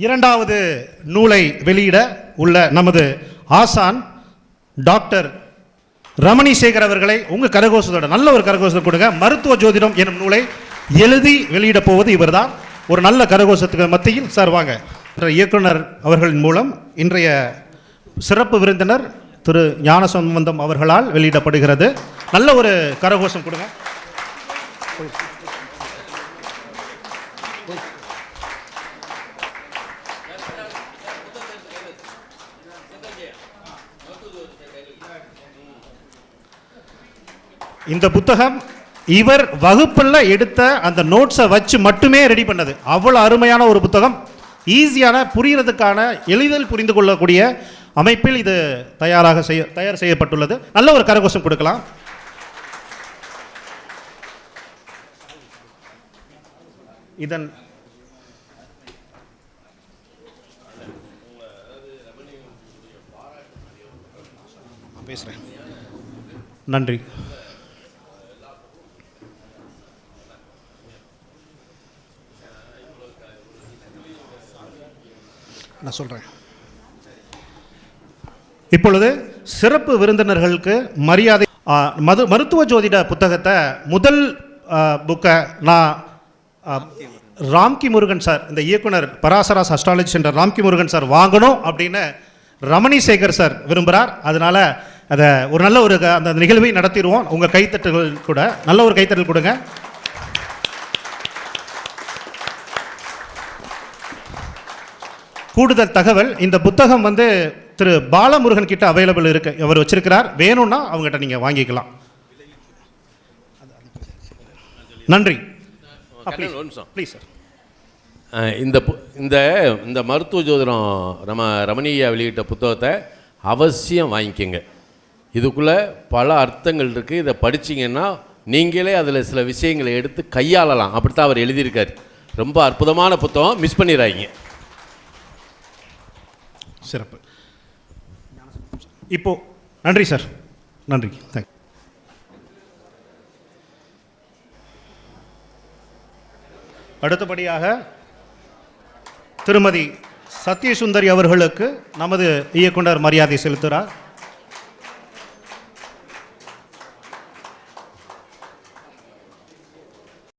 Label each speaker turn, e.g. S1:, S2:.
S1: இரண்டாவது நூலை வெளியிட உள்ள நமது ஆசான் டாக்டர் ரமணி சேகர் அவர்களை உங்க கரகோஷத்தோட நல்ல ஒரு கரகோசத்தை கொடுங்க. மருத்துவ ஜோதிடம் எனும் நூலை எழுதி வெளியிட போவது இவர்தான். ஒரு நல்ல கரகோசத்துக்கு மத்தியில் சார் வாங்க. இயக்குனர் அவர்களின் மூலம் இன்றைய சிறப்பு விருந்தினர் திரு ஞானசம்பந்தம் அவர்களால் வெளியிடப்படுகிறது. நல்ல ஒரு கரகோஷம் கொடுங்க. இந்த புத்தகம் இவர் வகுப்பில் எடுத்த அந்த நோட்ஸை வச்சு மட்டுமே ரெடி பண்ணது. அவ்வளோ அருமையான ஒரு புத்தகம். ஈஸியான புரிகிறதுக்கான எளிதில் புரிந்து கொள்ளக்கூடிய அமைப்பில் இது தயாராக செய்ய தயார் செய்யப்பட்டுள்ளது. நல்ல ஒரு கரகோஷம் கொடுக்கலாம். இதன் பேசுகிறேன் நன்றி. நான் சொல்கிறேன் இப்பொழுது சிறப்பு விருந்தினர்களுக்கு மரியாதை மது மருத்துவ ஜோதிட புத்தகத்தை முதல் புக்கை நான் ராம்கி முருகன் சார் இந்த இயக்குனர் பராசராஸ் அஸ்ட்ராலஜி என்ற ராம்கி முருகன் சார் வாங்கணும் அப்படின்னு ரமணி சேகர் சார் விரும்புகிறார் அதனால் அதை ஒரு நல்ல ஒரு க- அந்த நிகழ்வை நடத்திடுவோம். உங்கள் கைத்தட்டுகள் கூட நல்ல ஒரு கைத்தட்டல் கொடுங்க. கூடுதல் தகவல் இந்த புத்தகம் வந்து திரு பாலமுருகன் கிட்ட அவைலபிள் இருக்கு. அவர் வச்சிருக்கிறார். வேணும்னா அவங்ககிட்ட நீங்க வாங்கிக்கலாம். நன்றி. ப்ளீஸ் சார்
S2: இந்த பு- இந்த இந்த மருத்துவ ஜோதிடம் நம்ம ரமணியா வெளியிட்ட புத்தகத்தை அவசியம் வாங்கிக்கோங்க. இதுக்குள்ளே பல அர்த்தங்கள் இருக்குது இதை படிச்சீங்கன்னா நீங்களே அதில் சில விஷயங்களை எடுத்து கையாளலாம். அப்படித்தான் அவர் எழுதியிருக்கார். ரொம்ப அற்புதமான புத்தகம். மிஸ் பண்ணிடுறாங்க
S1: சிறப்பு. இப்போ நன்றி சார் நன்றி. தேங்க் அடுத்தபடியாக திருமதி சத்யசுந்தரி அவர்களுக்கு நமது இயக்குனர் மரியாதை செலுத்துகிறார்.